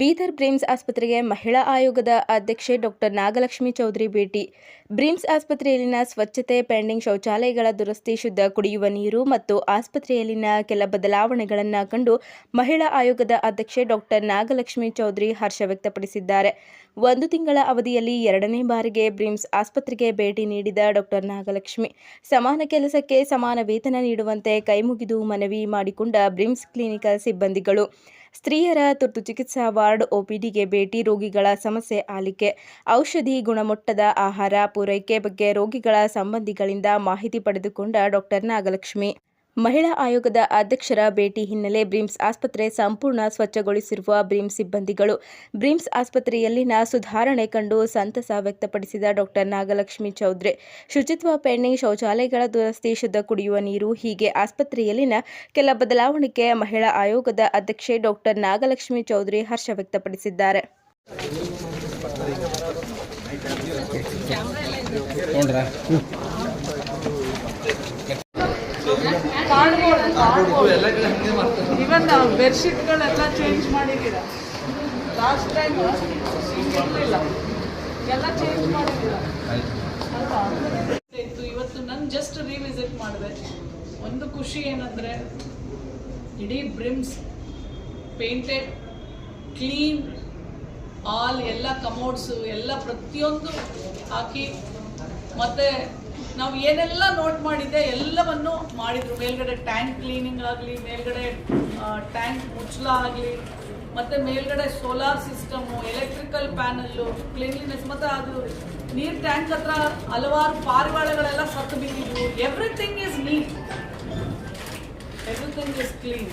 Bidar BRIMS ಆಸ್ಪತ್ರೆಗೆ ಮಹಿಳಾ ಆಯೋಗದ ಅಧ್ಯಕ್ಷೆ ಡಾಕ್ಟರ್ ನಾಗಲಕ್ಷ್ಮಿ ಚೌಧರಿ ಭೇಟಿ. ಬ್ರಿಮ್ಸ್ ಆಸ್ಪತ್ರೆಯಲ್ಲಿನ ಸ್ವಚ್ಛತೆ, ಪೆಂಡಿಂಗ್ ಶೌಚಾಲಯಗಳ ದುರಸ್ತಿ, ಶುದ್ಧ ಕುಡಿಯುವ ನೀರು ಮತ್ತು ಆಸ್ಪತ್ರೆಯಲ್ಲಿನ ಕೆಲ ಬದಲಾವಣೆಗಳನ್ನು ಕಂಡು ಮಹಿಳಾ ಆಯೋಗದ ಅಧ್ಯಕ್ಷೆ ಡಾಕ್ಟರ್ ನಾಗಲಕ್ಷ್ಮಿ ಚೌಧರಿ ಹರ್ಷ ವ್ಯಕ್ತಪಡಿಸಿದ್ದಾರೆ. ಒಂದು ತಿಂಗಳ ಅವಧಿಯಲ್ಲಿ ಎರಡನೇ ಬಾರಿಗೆ ಬ್ರಿಮ್ಸ್ ಆಸ್ಪತ್ರೆಗೆ ಭೇಟಿ ನೀಡಿದ ಡಾಕ್ಟರ್ ನಾಗಲಕ್ಷ್ಮಿ, ಸಮಾನ ಕೆಲಸಕ್ಕೆ ಸಮಾನ ವೇತನ ನೀಡುವಂತೆ ಕೈಮುಗಿದು ಮನವಿ ಮಾಡಿಕೊಂಡ ಬ್ರಿಮ್ಸ್ ಕ್ಲಿನಿಕಲ್ ಸಿಬ್ಬಂದಿಗಳು. ಸ್ತ್ರೀಯರ ತುರ್ತು ಚಿಕಿತ್ಸಾ ವಾರ್ಡ್ ಒಪಿಡಿಗೆ ಭೇಟಿ, ರೋಗಿಗಳ ಸಮಸ್ಯೆ ಆಲಿಕೆ, ಔಷಧಿ ಗುಣಮಟ್ಟದ ಆಹಾರ ಪೂರೈಕೆ ಬಗ್ಗೆ ರೋಗಿಗಳ ಸಂಬಂಧಿಗಳಿಂದ ಮಾಹಿತಿ ಪಡೆದುಕೊಂಡ ಡಾಕ್ಟರ್ ನಾಗಲಕ್ಷ್ಮಿ. ಮಹಿಳಾ ಆಯೋಗದ ಅಧ್ಯಕ್ಷರ ಭೇಟಿ ಹಿನ್ನೆಲೆ ಬ್ರಿಮ್ಸ್ ಆಸ್ಪತ್ರೆ ಸಂಪೂರ್ಣ ಸ್ವಚ್ಛಗೊಳಿಸಿರುವ ಬ್ರಿಮ್ಸ್ ಸಿಬ್ಬಂದಿಗಳು ಬ್ರಿಮ್ಸ್ ಆಸ್ಪತ್ರೆಯಲ್ಲಿನ ಸುಧಾರಣೆ ಕಂಡು ಸಂತಸ ವ್ಯಕ್ತಪಡಿಸಿದ ಡಾಕ್ಟರ್ ನಾಗಲಕ್ಷ್ಮಿ ಚೌಧರಿ ಶುಚಿತ್ವ ಪೆಂಡಿಂಗ್ ಶೌಚಾಲಯಗಳ ದುರಸ್ತಿ, ಶುದ್ಧ ಕುಡಿಯುವ ನೀರು, ಹೀಗೆ ಆಸ್ಪತ್ರೆಯಲ್ಲಿನ ಕೆಲ ಬದಲಾವಣೆಗೆ ಮಹಿಳಾ ಆಯೋಗದ ಅಧ್ಯಕ್ಷೆ ಡಾಕ್ಟರ್ ನಾಗಲಕ್ಷ್ಮಿ ಚೌಧರಿ ಹರ್ಷ ವ್ಯಕ್ತಪಡಿಸಿದ್ದಾರೆ. ಇವನ್ ಬೆಡ್ಶೀಟ್ಗಳೆಲ್ಲ ಚೇಂಜ್ ಮಾಡಿದ್ದೀರ? ಲಾಸ್ಟ್ ಟೈಮ್ ಇರಲಿಲ್ಲ ಎಲ್ಲ ಚೇಂಜ್ ಮಾಡಿದ್ದೀರ? ಇವತ್ತು ನಾನು ಜಸ್ಟ್ ರಿವಿಸಿಟ್ ಮಾಡಿದೆ. ಒಂದು ಖುಷಿ ಏನಂದ್ರೆ, ಇಡೀ ಬ್ರಿಮ್ಸ್ ಪೇಂಟೆಡ್ ಕ್ಲೀನ್ ಆಲ್ ಎಲ್ಲ ಕಮೋಡ್ಸು ಎಲ್ಲ ಪ್ರತಿಯೊಂದು ಹಾಕಿ, ಮತ್ತೆ ನಾವು ಏನೆಲ್ಲ ನೋಟ್ ಮಾಡಿದ್ದೆ, ಎಲ್ಲವನ್ನು ಮಾಡಿದ್ರು. ಮೇಲ್ಗಡೆ ಟ್ಯಾಂಕ್ ಕ್ಲೀನಿಂಗ್ ಆಗಲಿ, ಮೇಲ್ಗಡೆ ಟ್ಯಾಂಕ್ ಮುಚ್ಚಲ ಆಗಲಿ, ಮತ್ತು ಮೇಲ್ಗಡೆ solar system electrical panel cleanliness ಮತ್ತು ಅದು ನೀರು ಟ್ಯಾಂಕ್ ಹತ್ರ ಹಲವಾರು ಪಾರಿವಾಳಗಳೆಲ್ಲ ಸತ್ತು ಬಿದ್ದಿದ್ವು. Everything is neat everything is clean